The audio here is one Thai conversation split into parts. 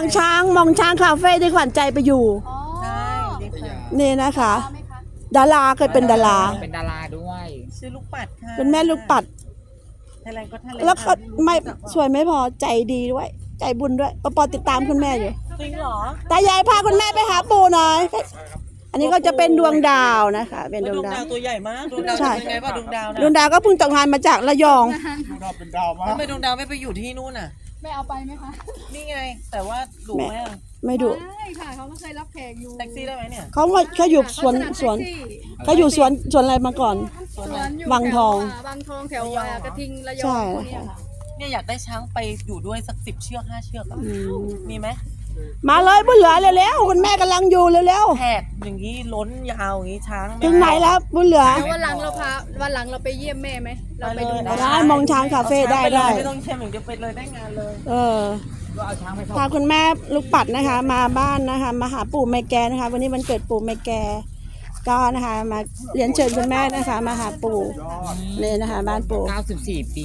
างช้างมองช้างคาเฟ่ที่ขวัญใจไปอยู่ อ๋อใช่ดีค่ะนี่นะคะ ไหมคะดาราเคยเป็นดารา เป็นดาราด้วย ชื่อลูกปัดค่ะเป็นแม่ลูกปัด ไทยแลนด์ก็ไทยแลนด์แล้วก็ค่ะไม่รู้จักเปล่าสวยไม่พอใจดีด้วย ใจบุญด้วยปอปอติดตามคุณแม่อยู่จริงเหรอตายายพาคุณแม่ไปหาปู่หน่อย อันนี้ก็จะเป็นดวงดาวนะคะ เป็นดดววงงดาดาวว ตัวใหญ่มากดวงดาวใช่ จะเป็นไงป่ะดวงดาวนะดวงดาวก็เพิ่งตกงานมาจากระยองทำไมดวงดาวไม่ไปอยู่ที่นู่นน่ะ ไม่เอาไปไหมคะนี่ไง แต่ว่าดุไหมอะไม่ดูได้ค่ะเขาก็เคยรับแขกอยู่แท็กซี่ได้ไหมเนี่ย เขาก็เขาอยู่สวนสวนเขาอยู่สวนสวนอะไรมาก่อน สวนอยู่วังทองแถวาวังทองแถวอ่ากระทิงระยใช่องพวกเนี้ยค่ะเนี่ยอยากได้ช้างไปอยู่ด้วยสักสิบเชือกห้าเชือกอะอืมมีไหม มาเลยบุญเหลือเร็วๆคุณแม่กำลังอยู่เร็วแถบอย่างนี้ล้นยาวอย่างนี้ช้างๆถึงไหนแล้วบุญเหลือเดี๋ยววันหลังเราพาวันหลังเราไปเยี่ยมแม่ไหมเราไปดูได้มองช้างคาเฟ่ได้ได้ไม่ต้องเชื่อมอย่างเดียวไปเลยได้งานเลยเออก็เอาช้างไปพาคุณแม่ลูกปัดนะคะ มาบ้านนะคะ มาหาปู่แม่แกนะคะ วันนี้วันเกิดปู่แม่แก ก็นะคะมาเรียนเชิญคุณแม่นะคะมาหาปู่นี่นะคะบ้านปู่94 ปี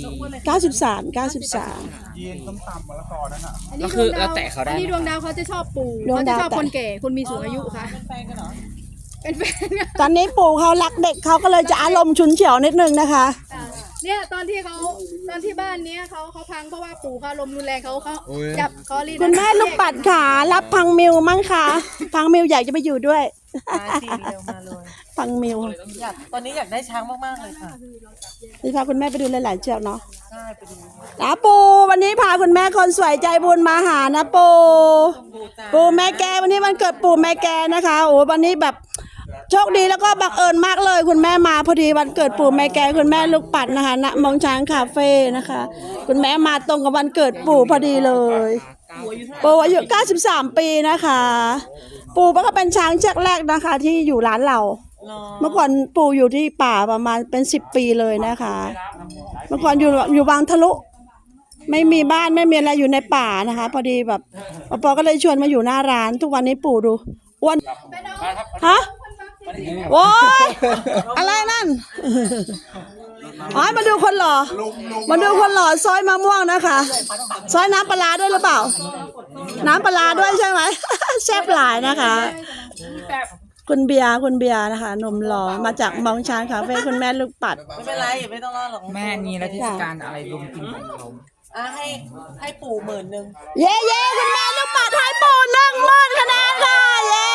93 93 ยีนต้มตำมะละกอนั่นอะอันนี้ก็คือดวงดเราแตะเขาได้ อันนี้ดวงดาวเขาจะชอบปู่ดวงเขาดาจะวชอบแตะคนแก่คนมีสูงอายุค่ะ เป็นแฟนกันเหรอ เป็นแฟนกันตอนนี้ปู่เขารักเด็กเขาก็เลยจะอารมณ์ฉุนเฉียวนิดนึงนะคะอะ เนี่ยตอนที่เขาตอนที่บ้านเนี้ยเขาเขาพังเพราะว่าปู่เขาลมณ์รุนแรงเขาเขาจับเขารีดคุณแม่ลูกปัดขารับพังมิวมั้งคะพังมิวอยากจะไปอยู่ด้วย มาจีนเร็วมาเลยพังมิวอยากตอนนี้อยากได้ช้างมากๆเลยค่ะนี่พาคุณแม่ไปดูหลายๆเชือกเนาะใช่ไปดูนะปูวันนี้พาคุณแม่คนสวยใจบุญมาหานะปูดูจ้าปูแม่แกวันนี้วันเกิดปู่แม่แกนะคะโอ้วันนี้แบบ โชคดีแล้วก็บังเอิญมากเลย คุณแม่มาพอดีวันเกิดปู่แม่แกคุณแม่ลูกปัดนะคะณมองช้างคาเฟ่นะคะ คุณแม่มาตรงกับวันเกิดปู่พอดีเลย ปู่อายุ 93 ปีนะคะ ปู่ก็เป็นช้างเชือกแรกนะคะ ที่อยู่ร้านเรา เมื่อก่อนปู่อยู่ที่ป่าประมาณเป็นสิบปีเลยนะคะ เมื่อก่อนอยู่อยู่วังทะลุไม่มีบ้านไม่มีอะไรอยู่ในป่านะคะ พอดีแบบปอปอก็เลยชวนมาอยู่หน้าร้าน ทุกวันนี้ปู่ดูอ้วนฮะ โว้ยอะไรนั่นอ๋อมาดูคนหล่อมาดูคนหล่อซอยมะม่วงนะคะซอยน้ำปลาร้าด้วยหรือเปล่า น้ำปลาร้าด้วยใช่ไหมแซ่บหลายนะคะ คุณเบียร์คุณเบียร์นะคะหนมหล่อมาจากมองช้างคาเฟ่คุณแม่ลูกปัดไม่เป็นไรไม่ต้องรอหรอกแม่นี่แล้วเทศกาลอะไรลุมกินของเขาอะให้ให้ปู่หมื่นหนึ่งเย้เย้คุณแม่ลูกปัดให้ปู่หนึ่งหมื่นคะแนนค่ะเย้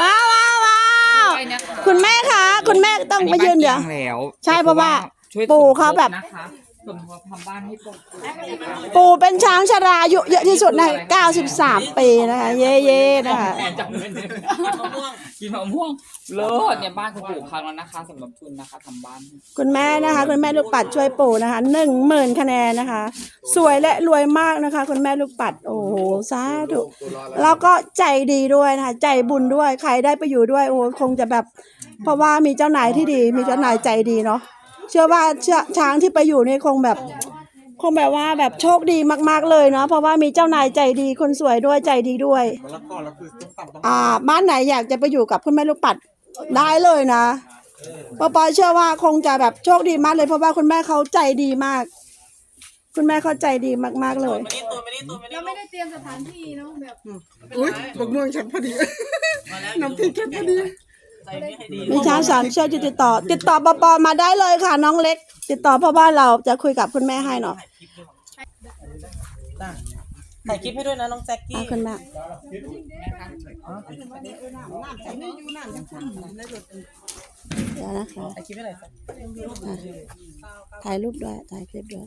ว้าวว้าวว้าวคุณแม่คะ คุณแม่ต้องไปยืนเดี๋ยวอับ้าแล้วใช่เพราะว่าช่วยปู่เขาแบบ นะคะ สมทบทำบ้านให้ปู่ปู่เป็นช้างชราอายุเยอะที่สุดใน 93 ปีนะคะ เย้เย้นะคะแทนจำเป็นมะม่วงกินมะม่วงเลิศเนี่ยบ้านคุณปู่พังแล้วนะคะสำหรับทุนนะคะทำบ้าน คุณแม่นะคะ คุณแม่ลูกปัดช่วยปู่นะคะหนึ่งหมื่นคะแนนนะคะ สวยและรวยมากนะคะ คุณแม่ลูกปัด โอ้โหสาธุแล้วก็ใจดีด้วยนะคะ ใจบุญด้วยใครได้ไปอยู่ด้วยโอ้คงจะแบบ เพราะว่ามีเจ้านายที่ดี มีเจ้านายใจดีเนาะ เชื่อว่าเชื่อช้างที่ไปอยู่นี่คงแบบ คงแบบว่าแบบโชคดีมาก ๆเลยเนาะเพราะว่ามีเจ้านายใจดีคนสวยด้วยใจดีด้วย มะละกอแล้วคือต้มตำต้องอ่า บ้านไหนอยากจะไปอยู่กับคุณแม่ลูกปัดได้เลยนะปอปอเชื่อว่าคงจะแบบโชคดีมากเลย เพราะว่าคุณแม่เขาใจดีมาก คุณแม่เขาใจดีมากๆเลย มานี่ตัวมานี่ตัวมานี่เราไม่ได้เตรียมสถานที่เนาะแบบอุ้ยบักม่วงฉันพอดีน้ำพริกฉันพอดี ใจไม่ให้ดีมีช้างสามเชือกจะติดต่อ ติดต่อปอปอมาได้เลยค่ะ น้องเล็ก ติดต่อเพราะว่าเราจะคุยกับคุณแม่ให้เนาะจ้ะถ่ายคลิปให้ด้วยนะน้องแจ็คกี้อะคุณแม่เดี๋ยวนะคะถ่ายคลิปให้หน่อยจ้ะถ่ายรูปด้วยถ่ายคลิปด้วย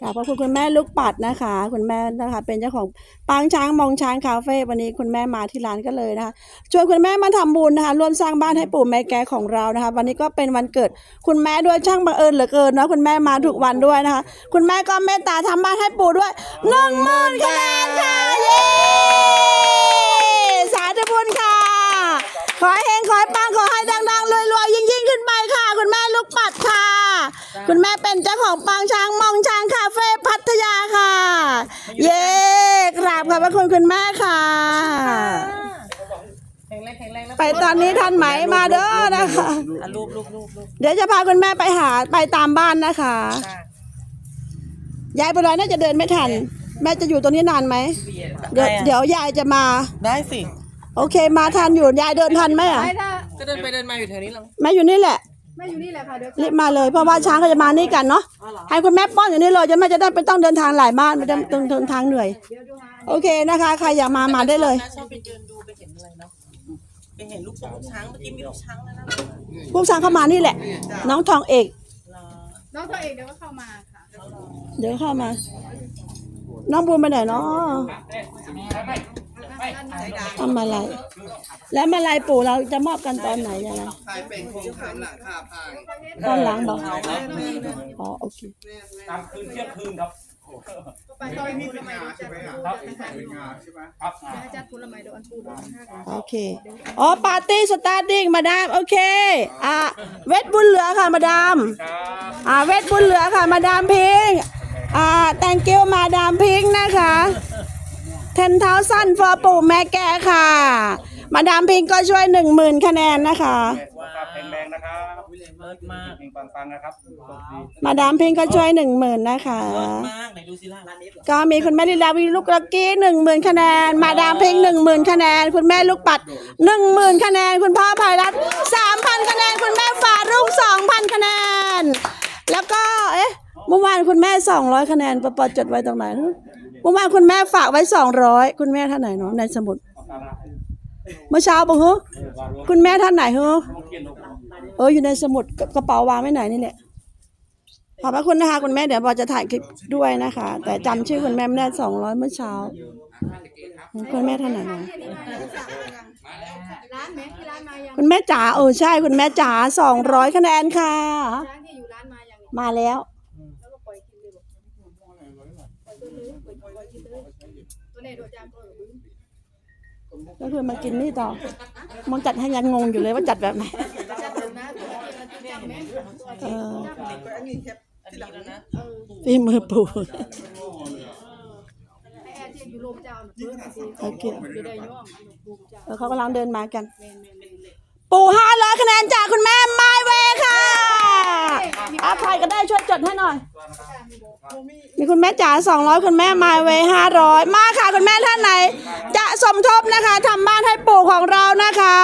ค่ะขอบคุณคุณแม่ลูกปัดนะคะ คุณแม่นะคะ เป็นเจ้าของปางช้างมองช้างคาเฟ่วันนี้คุณแม่มาที่ร้านก็เลยนะคะชวนคุณแม่มาทำบุญนะคะ ร่วมสร้างบ้านให้ปู่แม่แกของเรานะคะ วันนี้ก็เป็นวันเกิด คุณแม่ด้วยช่างบังเอิญเหลือเกินเนาะคุณแม่มาถูกวันด้วยนะคะ คุณแม่ก็เมตตาทำบ้านให้ปู่ด้วยหนึ่งหมื่นคะแนนค่ะเย้สาธุบุญค่ะ ขอให้เฮงขอให้ปังขอให้ดังๆรวยๆยิ่งๆขึ้นไปค่ะ คุณแม่ลูกปัดค่ะ คุณแม่เป็นเจ้าของปางช้างมองช้างคาเฟ่พัทยาค่ะ เย้กราบขอบพระคุณคุณแม่ค่ะ แข็งแรงแข็งแรงนะไปตอนนี้ทันไหมมาเด้อนะคะ อะรูปรูปรูปรูปเดี๋ยวจะพาคุณแม่ไปหาไปตามบ้านนะคะจ้ะยายไปลอยน่าจะเดินไม่ทัน แม่จะอยู่ตรงนี้นานไหมเดี๋ยวเดี๋ยวยายจะมา ได้สิ โอเคมาทันอยู่ยายเดินทันไหมอะไม่ถ้าก็เดินไปเดินมาอยู่แถวนี้แล้วแม่อยู่นี่แหละ แม่อยู่นี่แหละค่ะเดี๋ยวรีบมาเลยเพราะว่าช้างเขาจะมานี่กันเนาะให้คุณแม่ป้อนอยู่นี่เลยจะแม่จะได้ไม่ต้องเดินทางหลายบ้านไม่ต้องต้องเดินทางเหนื่อย เดี๋ยวดูหาโอเคนะคะใครอยากมามาได้เลย ชอบไปเดินดูไปเห็นอะไรเนาะไปเห็นลูกช้างลูกช้างเมื่อกี้มีลูกช้างแล้วนะพวกช้างเข้ามานี่แหละ น้องทองเอก น้องตัวเองเดี๋ยวก็เข้ามาค่ะเดี๋ยวเข้ามา น้องบูมไปไหนเนาะ ทำอะไร แล้วมาลายปู่เราจะมอบกันตอนไหนยังไงถ่ายเป็นโครงสามหลังคาพายตอนหลังบอกอ๋อโอเคตามคืนเที่ยงคืนครับไปตอนนี้ผลไม้จัดครับครับจัดผลไม้เดี๋ยวอันปูดูห้ากันโอเคอ๋อปาร์ตี้สตาร์ดิ้งมาดามโอเคอ่าเวทบุญเหลือค่ะมาดามอ่าเวทบุญเหลือค่ะมาดามพิงอ่า thank you มาดามพิงนะคะ เทนเท้าสั้นฟอปู่แม่แกค่ะ มาดามพิงก็ช่วยหนึ่งหมื่นคะแนนนะคะ สุขภาพแข็งแรงนะครับเลิศมากเองปังๆนะครับมาดามพิงก็ช่วยหนึ่งหมื่นนะคะเลิศมากไหนดูสิล่ะร้านนี้เหรอก็มีคุณแม่ลิลาวีลูกลักกี้หนึ่งหมื่นคะแนน มาดามเพลงหนึ่งหมื่นคะแนน คุณแม่ลูกปัดหนึ่งหมื่นคะแนน คุณพ่อภัยรัตสามพันคะแนน คุณแม่ฝารุ่งสองพันคะแนน แล้วก็เอ๊ะเมื่อวานคุณแม่สองร้อยคะแนนปะปอจดไว้ตรงไหนนะเมื่อวานคุณแม่ฝากไว้สองร้อยคุณแม่ท่านไหนเนาะในสมุดเมื่อเช้าบอกเฮ้อคุณแม่ท่านไหนเฮ้อเอออยู่ในสมุดกระเป๋าวางไว้ไหนนี่แหละขอบพระคุณนะคะคุณแม่เดี๋ยวบอจะถ่ายคลิปด้วยนะคะ แต่จำชื่อคุณแม่ไม่ได้สองร้อยเมื่อเช้าคุณแม่ท่านไหนนะร้านไหมที่ร้านมายังคุณแม่จ๋าเออใช่คุณแม่จ๋าสองร้อยคะแนนค่ะร้านที่อยู่ร้านมายังมาแล้วแล้วก็ปล่อยกินเลยบอกปล่อยตัวเลยปล่อยปล่อยกินเลย ตัวไหนโดดจามก็เลยบึ้งก็คือมากินนี่ต่อมองจัดให้ยันงงอยู่เลยว่าจัดแบบไหนเต็มนะตัวกินแล้วที่จำไหมเอออันนี้แคปอันนี้แล้วนะฝีมือปู่โรงเจ้าเพื่อนสิโอเคอยู่ได้ย่องภูมิเจ้าเออเขากำลังเดินมากัน ปู่ห้าร้อยคะแนนจากคุณแม่ไมเวค่ะอาใครก็ได้ช่วยจดให้หน่อย มีคุณแม่จ๋าสองร้อยคุณแม่มาเวห้าร้อยมาค่ะคุณแม่ท่านไหน จะสมทบนะคะทำบ้านให้ปู่ของเรานะคะ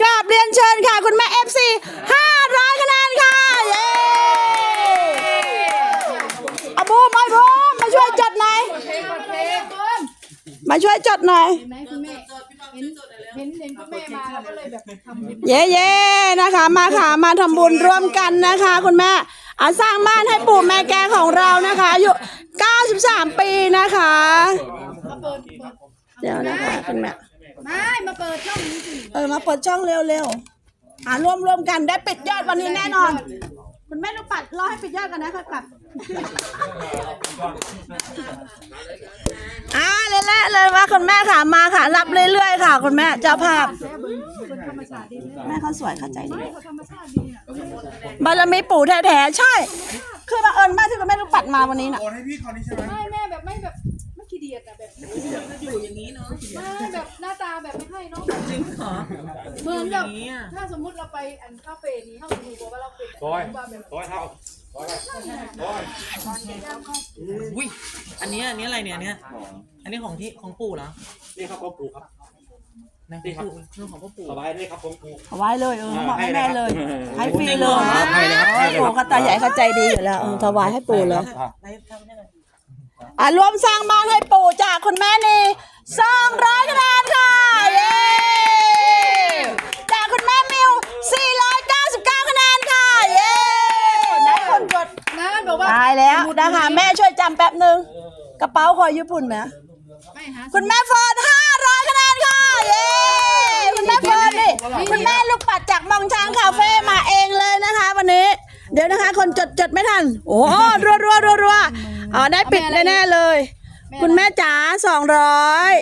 กราบเรียนเชิญค่ะ คุณแม่เอฟซีห้าร้อยคะแนนค่ะเย้อาบูมไอ้บูมมาช่วยจดหน่อยเพลงเพลงเบิ้มมาช่วยจดหน่อยเห็นไหมคุณแม่เห็นเห็นเห็นคุณแม่มาแล้วก็ เลยแบบทำบุญเย้เย้นะคะ มาค่ะ มาทำบุญร่วมกันนะคะ คุณแม่อาสร้างบ้านให้ปู่แม่แกของเรานะคะอายุ93 ปีนะคะ มาเปิดเปิดเดี๋ยวนะคะคุณแม่ไม่มาเปิดช่องนี้สิเออมาเปิดช่องเร็วๆหาร่วมร่วมกันได้ปิดยอดวันนี้แน่นอน คุณแม่ลูกปัดรอให้ปิดยอดกันนะค่อยกลับ อ่าเลยแหละเลยว่าคุณแม่ค่ะมาค่ะ รับเรื่อยๆค่ะ คุณแม่เจ้าภาพแค่เบิ้งเป็นธรรมชาติดีเลยแม่เขาสวยเข้าใจดีเขาธรรมชาติดีอะบารมีปู่แท้ๆใช่ คือบังเอิญมากที่คุณแม่ลูกปัดมาวันนี้น่ะโอนให้พี่เขานี่ใช่ไหมไม่แม่แบบไม่แบบไม่ขี้เดียดอะแบบอยู่อย่างนี้เนาะไม่แบบหน้าตาแบบไม่ให้เนาะจริงเหรอเหมือนอแบบย่างนี้อะถ้าสมมุติเราไปอันคาเฟ่นี้เขาจะดูว่าเราเป็นร้อยว่าแบบร้ อยเท่าอุ้ยอันนี้อันนี้อะไรเนี่ยอันเนี้ยอันนี้ของที่ของปู่เหรอนี่ครับพ่อปู่ครับไหนของปู่เรื่องของพ่อปู่สบายเลยครับผมปู่ เอาไว้เลยเออบอกให้แม่เลย ให้ฟรีจริงเลเหรยอให้เลยครับให้เลยครับ ปู่เขาตาใหญ่เขาใจดีอยู่แล้วเออถวายให้ปู่เลย ไหนทำให้หน่อยอะรวมสร้างบ้านให้ปู่จากคุณแม่นี่สองร้อยคะแนนค่ะ เย้จากคุณแม่มิว499คะแนนค่ะ เย้ไหนคนกด นะบอกว่า ตายแล้วนะคะแม่ช่วยจำแป๊บหนึ่ง กระเป๋าคอยญี่ปุ่นไหมไม่หาคุณแม่เฟิร์น500คะแนนค่ะ เย้คุณแม่เฟิร์นนี่คุณแม่ลูกปัดจากมองช้างคาเฟ่มาเองเลยนะคะ วันนี้ เดี๋ยวนะคะ คนจดจดไม่ทัน โอ้โหรัวรัวรัวรัวอ๋อได้ปิดแน่ๆเลย คุณแม่จ๋าสองร้อย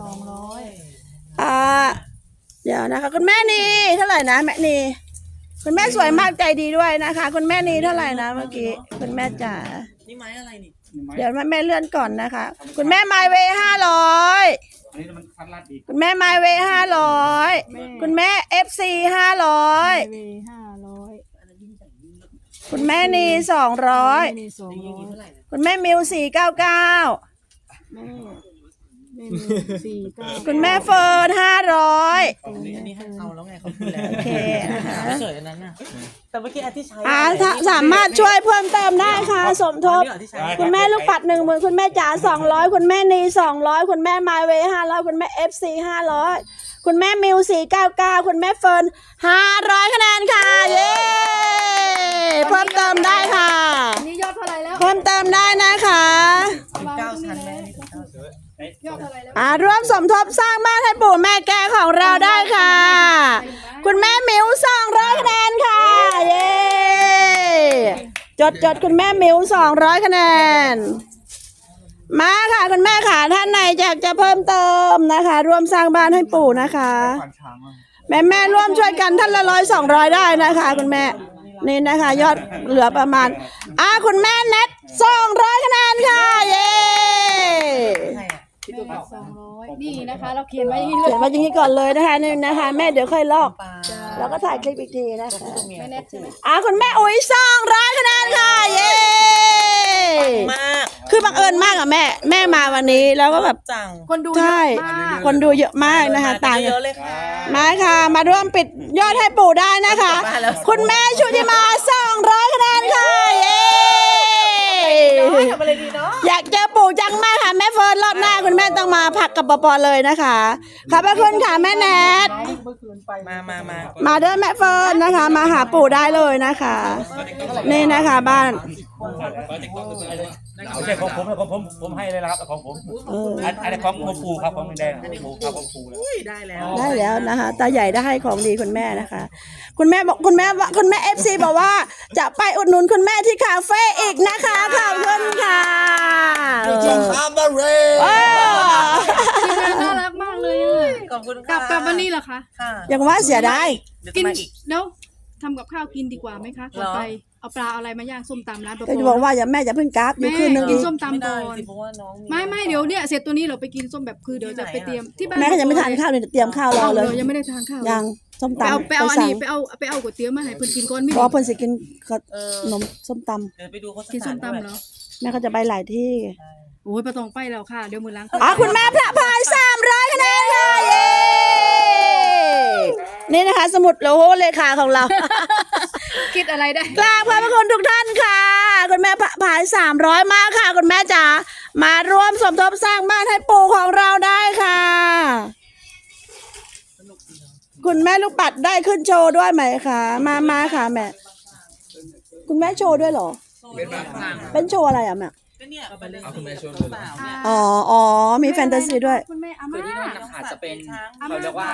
สองร้อยอ่าเดี๋ยวนะคะ คุณแม่นีเท่าไหร่นะแม่นีคุณแม่สวยมากใจดีด้วยนะคะ คุณแม่นีเท่าไหร่นะเมื่อกี้คุณแม่จ๋านี่ไม้อะไรนี่ เดี๋ยวแม่แม่เลื่อนก่อนนะคะ คุณแม่ไมเวห้าร้อยอันนี้มันคัดลาดอีกคุณแม่ไมเวห้าร้อยคุณแม่เอฟซีห้าร้อยเวห้าร้อยคุณแม่นีสองร้อยมีสองร้อยเท่าไหร่เนี่ยคุณแม่มิวสี่เก้าเก้าแม่ แม่มีสี่เก้าคุณแม่เฟิร์นห้าร้อย อันนี้อันนี้ให้เอาแล้วไงเขาดูแลโอเคนะคะไม่เฉยอันนั้นน่ะแต่เมื่อกี้อันที่ใช้อ่าถ้าสามารถช่วยเพิ่มเติมได้ค่ะ สมทบ อันนี้เหรอที่ใช้คุณแม่ลูกปัดหนึ่งหมื่นคุณแม่จ๋าสองร้อยคุณแม่นีสองร้อยคุณแม่มาเวห้าร้อยคุณแม่เอฟซีห้าร้อยคุณแม่มิวสี่เก้าเก้าคุณแม่เฟิร์นห้าร้อยคะแนนค่ะ เย้เพิ่มเติมได้ค่ะ อันนี้ยอดเท่าไหร่แล้วเพิ่มเติมได้นะคะเก้าชั้นแม่นี่เก้าชั้นยอดเท่าไหร่แล้ว อ่าร่วมสมทบสร้างบ้านให้ปู่แม่แก่ของเราได้ค่ะ คุณแม่มิวสองร้อยคะแนนค่ะ เย้จดจดคุณแม่มิวสองร้อยคะแนน มาค่ะคุณแม่ค่ะท่านไหนอยากจะเพิ่มเติมนะคะ ร่วมสร้างบ้านให้ปู่นะคะ แม่แม่ร่วมช่วยกันท่านละร้อยสองร้อยได้นะคะ คุณแม่นี่นะคะ ยอดเหลือประมาณอ่าคุณแม่เน็ตสองร้อยคะแนนค่ะ เย้ นี่นะคะ เราเขียนไว้อย่างนี้เลเขียยนมาอย่างนี้ก่อนเลยนะคะนี่นะคะ แม่เดี๋ยวค่อยลอก แล้วก็ถ่ายคลิปอีกทีนะคะไม่แน่ใช่ไหมอ่าคุณแม่อุ้ยสองร้อยคะแนนค่ะ เย้มากคือบังเอิญมากอะแม่ แม่มาวันนี้แล้วก็แบบ จังคนดูเยใช่ อะมากคนดูเยอะมากนะคะ ต่างเยอะเลยค่ะ มาค่ะ มาร่วมปิดยอดให้ปู่ได้นะคะคุณแม่ชุติมาสองร้อยคะแนนค่ะ เย้ ทำอะไรดีเนาะ อยากเจอปู่จังมากค่ะ แม่เฟิร์นรอบหน้าคุณแม่ต้องมาผัก กับปอปอเลยนะคะขอบพระคุณค่ะแม่แนทมามามามาเด้อแม่เฟิร์นนะคะ มาหาปู่ได้เลยนะคะ นี่นะคะบ้านไม่ใช่ของผมนะของผมผมให้เลยนะครับของผมเอออันอันนี้ของของปูครับของแดงของปูครับของปูแล้วอุ้ยได้แล้วได้แล้วนะคะตาใหญ่ได้ให้ของดีคุณแม่นะคะ คุณแม่บอกคุณแม่ว่าคุณแม่เอฟซีบอกว่าจะไปอุดหนุนคุณแม่ที่คาเฟ่อีกนะคะขอบคุณค่ะเออเออทีมงานน่ารักมากเลยอะขอบคุณกลัค่ะบกลับวันนี้เหรอคะค่ะยังว่าเสียดายเดี๋ยวกิจะนมาอีกเดี๋ยวทำกับข้าวกินดีกว่าไหมคะก่อนเหรอ ไปเอาปลาเอาอะไรมาย่างส้มตำร้านปะก็จะบอกว่าอย่าแม่อย่าเพิ่งกราฟอยู่แม่คืนนึงกิอีนกส้มไม่ตำได้ก่อนสิเพราะว่าน้องไม่ไม่เดี๋ยวเนี่ยเสร็จตัวนี้เราไปกินส้มแบบคือเดี๋ยวจะไปเตรียมที่บ้านแม่ก็ยังไม่ทานข้าวเลยเตรียมข้าวรอเอาเลเลยยยังไม่ได้ทานข้าวยังส้มไปเอาตำไปเอาอันสั่งนี้ไปเอาไปเอาก๋วยเตี๋ยวมาให้เพิ่นกินก่อนไม่เพราะว่าเพิ่นสิกินกับเออนมส้มตเดี๋ยวไปดูโฆษณากินส้มด้วยตำเหรอำแม่ก็จะไปหลายที่ โอ้ยประตองไปแล้วค่ะ เดี๋ยวมือล้างอะคุณแม่พระพายสามร้อยคะแนนค่ะเย้นี่นะคะ สมุดโลโหเลขาของเรา คิดอะไรได้กราบขอบพระคุณทุกท่านค่ะ คุณแม่ผผายสามร้อยมากค่ะ คุณแม่จ๋ามาร่วมสมทบสร้างบ้านให้ปู่ของเราได้ค่ะ คุณแม่ลูกปัดได้ขึ้นโชว์ด้วยไหมคะมามาค่ะแม่ คุณแม่โชว์ด้วยเหรอ เป็นโชว์อะไรอะแม่ ก็เนี่ยเอาไปเลยคุณแม่ชวนอ๋ออ๋อมีแฟนตาซีด้วย คุณแม่อาคือม่าที่นู่นนะคะจะเป็นเขาเรียกว่า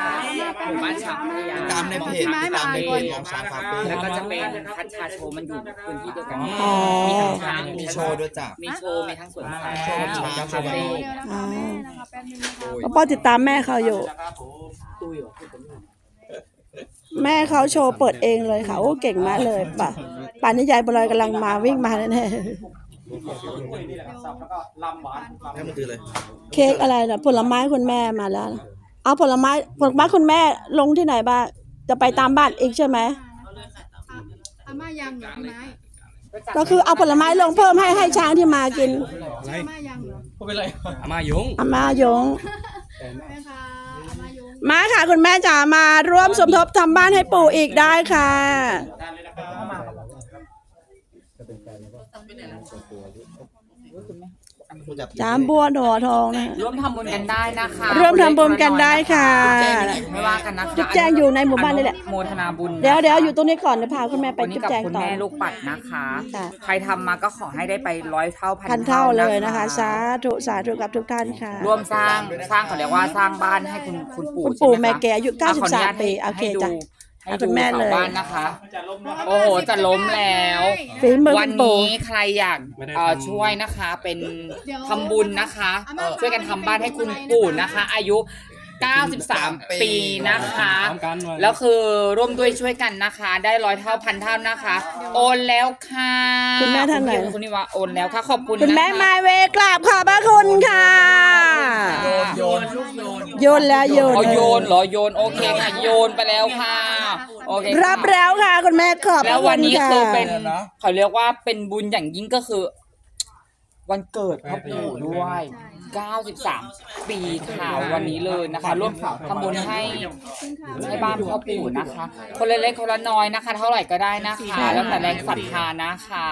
หมู่บ้านช้างพัทยาตามในเพจที่ไม้มาตามในอ่านเพก่อนจของช้างคาเฟ่แล้วก็จะเป็นคัชชาโชว์มันอยู่พื้นที่เดียวกันอ๋อ มีทั้งช้างมีโชว์ด้วยจ้ะ มีโชว์มีทั้งสวนสัตว์โชว์ช้าง คาเฟ่เดี๋ยวนะคะแม่นะคะแป๊บนึงนะคะพ่อติดตามแม่เขาอยู่ แม่เขาโชว์เปิดเองเลยค่ะ โอ้เก่งมากเลยป่ะป่านนี้ยายบลอยกำลังมาวิ่งมาแน่ ให้มันคือเลยๆเค้กอะไรนะผลไม้คุณแม่มาแล้วนะเอาผลไม้ผลไม้คุณแม่ลงที่ไหนบ้างจะไปตามบ้านอีกใช่ไหมอาม่ายังเหรอพี่ไม้ก็คือเอาผลไม้ลงเพิ่มให้ให้ช้างที่มากินอาม่ายังเหรออามายุงอามายง แม่ค่ะอาม่ายงมาค่ะคุณแม่จ๋ามาร่วมสมทบทำบ้านให้ปู่อีกได้ค่ะผู้จับ จามบัวหนอทองนะร่วมทำบุญกันได้นะคะร่วมทำบุญกันได้ค่ะไม่ว่ากันนะคะจุ๊บแจงอยู่ในหมู่บ้านนี่แหละโมทนาบุญเดี๋ยวเดี๋ยวอยู่ตรงนี้ก่อนเดี๋ยวพาคุณแม่ไปวันนี้จุ๊บกับแจงคุณต่อแม่ลูกปัดนะคะค่ะใครทำมาก็ขอให้ได้ไปร้อยเท่าพัพันเท่าเลยนะคะสาธุสาธุกับทุกท่านค่ะ ร่วมสร้างสร้างเขาเรียกว่าสร้างบ้านให้คุณคุณปู่คุณปู่ใช่ไหแม่คะแกอายุะขออนุญต93ปีโอเคให้ดูจ้ะ ให้เอาคุดูณแม่เสาเลยบ้านนะคะ โอ้โหจะล้มแล้ว ฝีมือวัคุนณปู่นี้ใครอยากเอ่อช่วยนะคะเป็นทำบุญนะคะเอ่อช่วยกันทำบ้านให้คุณปู่นะคะ อายุ 93 ปีนะคะ พร้อมกันหน่อยแล้วคือร่วมด้วยช่วยกันนะคะ ได้ร้อยเท่าพันเท่านะคะ โอนแล้วค่ะคุณแม่ท่านไหน คุณพี่คุณนี่ว่าโอนแล้วค่ะขอบคุณคุณแม่นะคะมาเวกราบขอบพระคุณค่ะ โยนลูกโยนโยนแล้วโยนเอาโยนเหรอโยนโอเคค่ะโยนไปแล้วค่ะ โอเคค่ะรับแล้วค่ะคุณแม่ขอบพแล้ระวคุวันณนี้ค่ะคือเป็นเขาเรียกว่าเป็นบุญอย่างยิ่งก็คือ วันเกิดพ่อปู่ด้วย 93 ปีข่าววันนี้เลยนะคะร่วมทำบุญให้ให้บ้านพ่อปู่นะคะ คนละเล็กคนละน้อยนะคะ เท่าไหร่ก็ได้นะคะ แล้วแต่แรงศรัทธานะคะ